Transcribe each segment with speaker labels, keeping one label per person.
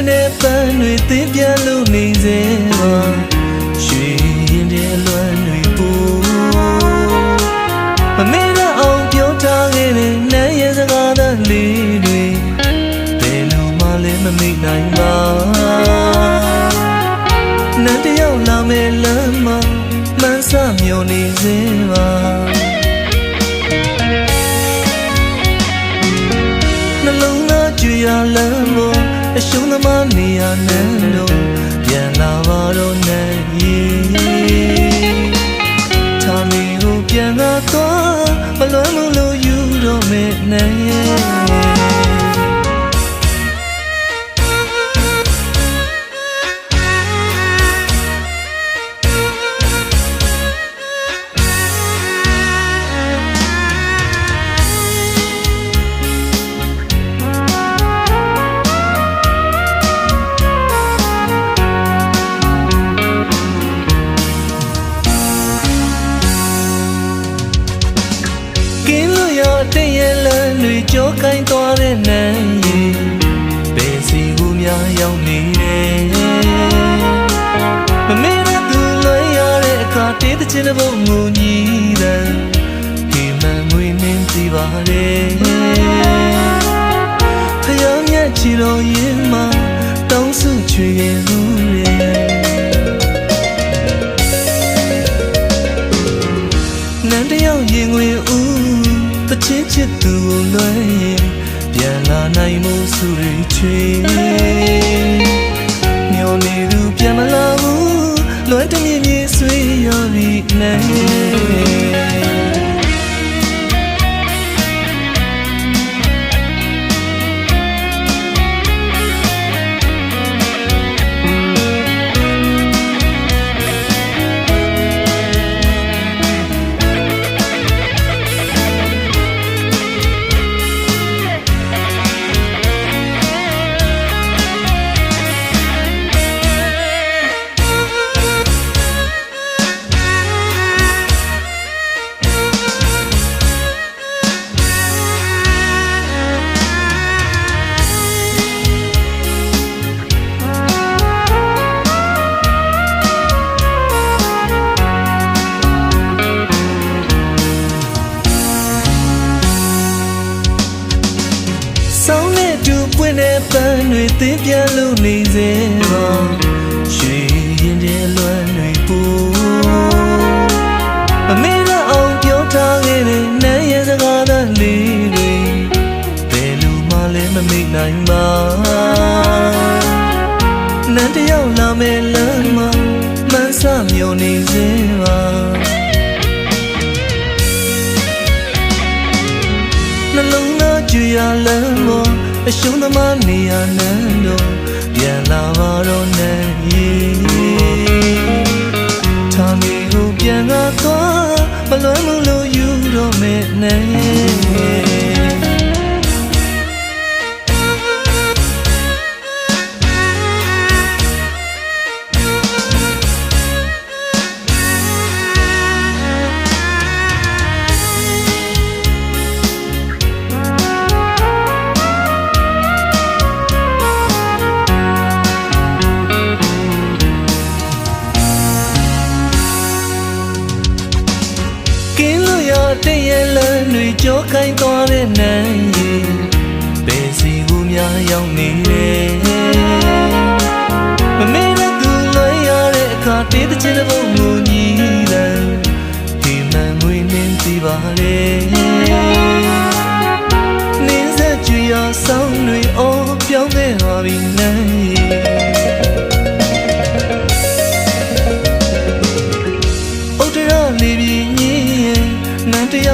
Speaker 1: င့်တဲ့ပန်းတွေသင်ပြန်လို့နေစေပါရွှေရင်တဲ့လွမ်းတွေပူမမေ့တော့အောင်ပြောထားခဲ့တဲ့နန်းရဲ့စကားသံလေးတွေဘယ်လိုမှလည်းမမေ့နိုင်ပါနန်းတယောက်လာမဲ့လမ်းမှာမှန်းဆမျောနေစေပါ မား ကြောကိုင်းသွားတဲ့နန်းရီဘယ်စီကိုများရောက်နေတယ်မမေ့တဲ့သူလွင်ရတဲ့အခါတေးတဲ့ချင်းတဲ့ဘုံငူညီတယ်ဒီမန်ငွေနှင်းစီပါတယ်ဖျောင်းမြတ်ချီတော်ရင်မှာတောင်းစုချွေရဲ့လူရဲ့နန်းတယောက်ရင်ဝင်ဦးတ ချင်းချစ်သူကိုလွှဲရင်ပြန်လာနိုင်မှုစုရိချွေမျောနေသူပြန်မလာဘူးလွမ်းတမြင့်မြင့်ဆွေးရပြီနဲ့ ပွင့်တဲ့ပန်းတွေသင်ပြန်လို့နေစေပါရွှေရင်တဲ့လွမ်းတွေပူမမေ့တော့အောင်ပြောထားခဲ့တဲ့နန်းရဲ့စကားသံလေးတွေဘယ်လိုမှလည်းမမေ့နိုင်ပါနန်းတယောက်လာမဲ့လမ်းမှာမှန်းဆမျောနေစေပါနှလုံးသားကြွေရလမ်းပေါ် အရှုံးသမားနေရနန်းတော့ပြန်လာပါတော့နိုင်ရီထာမီကိုပြန်လာတော့မလွမ်းမလို့ယူတော့မဲ့နို ကင်းလို့ရတဲ့ရဲ့လမ်းတွေကြောကိုင်းသွားတဲ့နန်းရီဘယ်စီကိုများရောက်နေတယ်မမေ့တဲ့သူလွင်ရတဲ့အခါတေးတဲ့ချင်းတဲ့ဘုံကိုညီတယ်ဒီမန်ငွေနှင်းစီပါလေ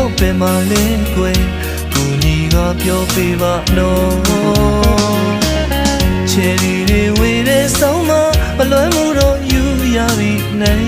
Speaker 1: တယောက်ပဲမလဲကွယ်ကိုကြီးကပြောပေးပါနော်ချယ်ရီတွေဝေးတဲ့ဆောင်းမမလွမ်းမှုတော့ယူရပြီနဲ့